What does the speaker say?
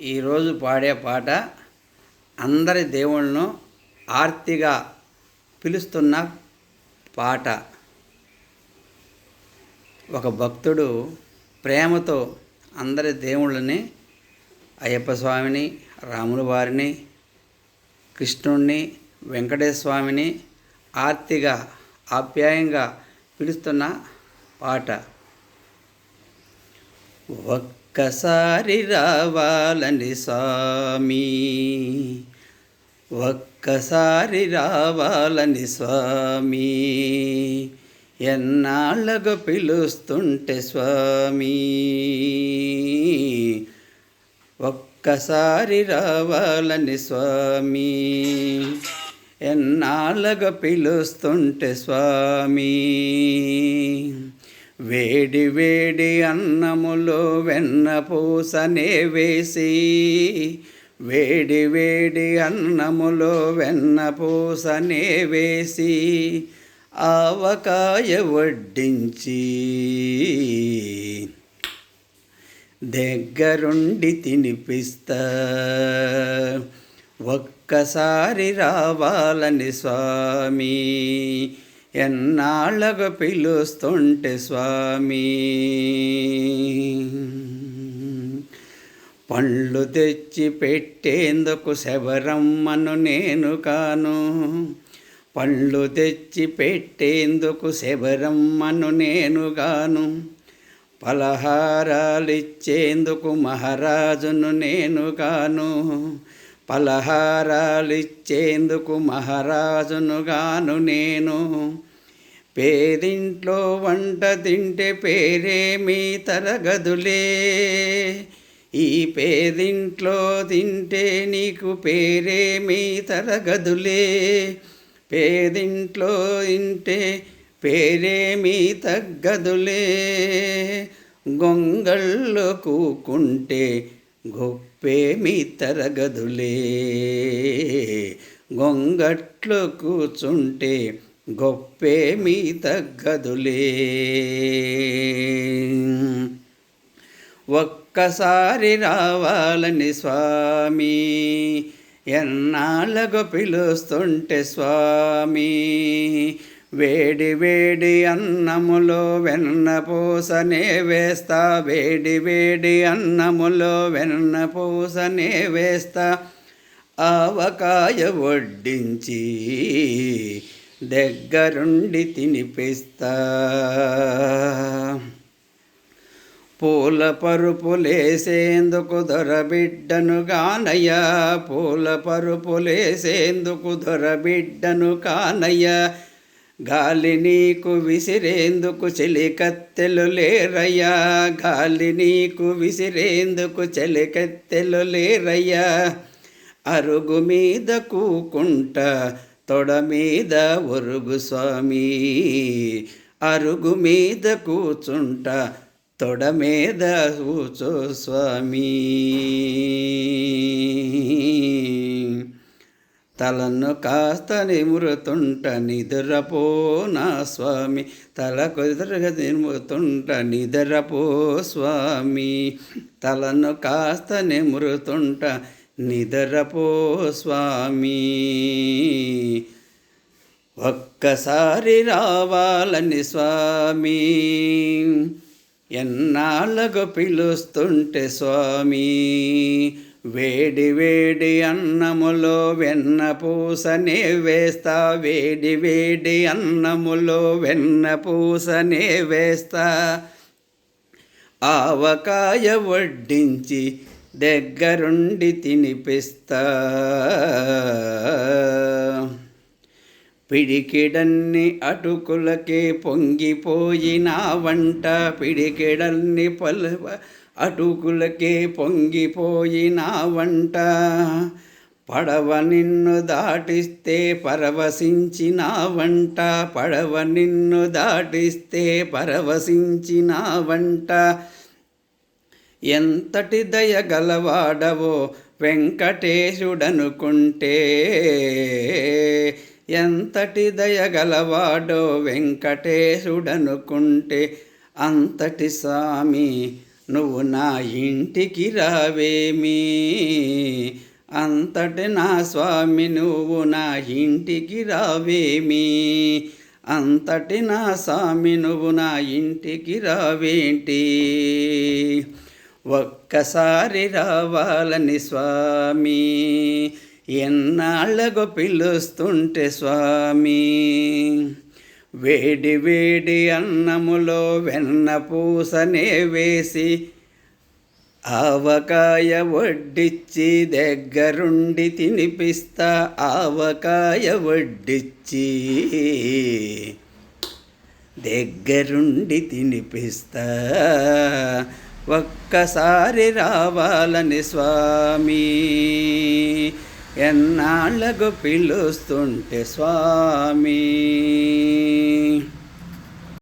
ఈరోజు పాడే పాట అందరి దేవుళ్ళను ఆర్తిగా పిలుస్తున్న పాట. ఒక భక్తుడు ప్రేమతో అందరి దేవుళ్ళని అయ్యప్ప స్వామిని రాముల వారిని కృష్ణుణ్ణి వెంకటేశ్వర స్వామిని ఆర్తిగా ఆప్యాయంగా పిలుస్తున్న పాట. ఒక్కసారి రావాలని స్వామి. ఒక్కసారి రావాలని స్వామి. ఎన్నాళ్ళకు పిలుస్తుంటే స్వామి. ఒక్కసారి రావాలని స్వామి. ఎన్నాళ్ళగా పిలుస్తుంటే స్వామి. వేడి వేడి అన్నములో వెన్న పూసనే వేసి వేడి వేడి అన్నములో వెన్న పూసనే వేసి ఆవకాయ వడ్డించి దగ్గరుండి తినిపిస్తా. ఒక్కసారి రావాలని స్వామి ఎన్నాళ్ళగా పిలుస్తుంటే స్వామి? పండ్లు తెచ్చి పెట్టేందుకు శబరమ్మను నేను కాను. పండ్లు తెచ్చి పెట్టేందుకు శబరమ్మను నేను గాను. పలహారాలిచ్చేందుకు మహారాజును నేను కాను పలహారాలిచ్చేందుకు మహారాజును గాను నేను. పేదింట్లో వంట తింటే పేరేమీ తరగదులే. ఈ పేదింట్లో తింటే నీకు పేరేమీ తరగదులే. పేదింట్లో తింటే పేరేమీ తగ్గదులే. గొంగళ్ళు కూకుంటే గొప్పేమి తరగదులే. గొంగట్లు కూచుంటే గొప్పేమి తగ్గదులే. ఒక్కసారి రావాలని స్వామి ఎన్నాళ్ళకు పిలుస్తుంటే స్వామి వేడి వేడి అన్నములో వెన్న పూసనే వేస్తా వేడి వేడి అన్నములో వెన్న పూసనే వేస్తా ఆవకాయ వడ్డించి దగ్గరుండి తినిపిస్తా. పూల పరుపులేసేందుకు దొరబిడ్డను కానయ్యా. పూల పరుపులేసేందుకు దొరబిడ్డను కానయ్యా. గాలి నీకు విసిరేందుకు చెలికత్తెలు లేరయ్యా. గాలి నీకు విసిరేందుకు చెలికత్తెలు లేరయ్యా. అరుగు మీద కూకుంట తొడ మీద ఒరుగు స్వామి అరుగు మీద కూచుంట తొడ మీద కూచో స్వామి. తలను కాస్త నిమురుతుంట నిద్రపో నా స్వామి తల కుదురుగా నిమురుతుంట నిద్రపో స్వామి. తలను కాస్త నిమురుతుంట నిదరపో స్వామి. ఒక్కసారి రావాలని స్వామి. ఎన్నాళ్ళకు పిలుస్తుంటే స్వామి. వేడి వేడి అన్నములో వెన్న పూసనే వేస్తా వేడి వేడి అన్నములో వెన్న పూసనే వేస్తా ఆవకాయ వడ్డించి దగ్గరుండి తినిపిస్తా. పిడికిడన్ని అటుకులకే పొంగిపోయిన వంట పిడికిడన్ని పలు అటుకులకే పొంగిపోయిన వంట. పడవ నిన్ను దాటిస్తే పరవశించిన వంట పడవ నిన్ను దాటిస్తే పరవశించిన వంట. ఎంతటి దయగలవాడవో వెంకటేశుడనుకుంటే. ఎంతటి దయగలవాడో వెంకటేశుడనుకుంటే. అంతటి స్వామి నువ్వు నా ఇంటికి రావేమి? అంతటి నా స్వామి నువ్వు నా ఇంటికి రావేమి? అంతటి నా స్వామి నువ్వు నా ఇంటికి రావేంటి? ఒక్కసారి రావాలని స్వామి. ఎన్నాళ్ళకు పిలుస్తుంటే స్వామి. వేడి వేడి అన్నములో వెన్న పూసనే వేసి ఆవకాయ వడ్డిచ్చి దగ్గరుండి తినిపిస్తా ఆవకాయ వడ్డిచ్చి దగ్గరుండి తినిపిస్తా. ఒక్కసారి రావాలని స్వామి. ఎన్నాళ్ళకు పిలుస్తుంటే స్వామి.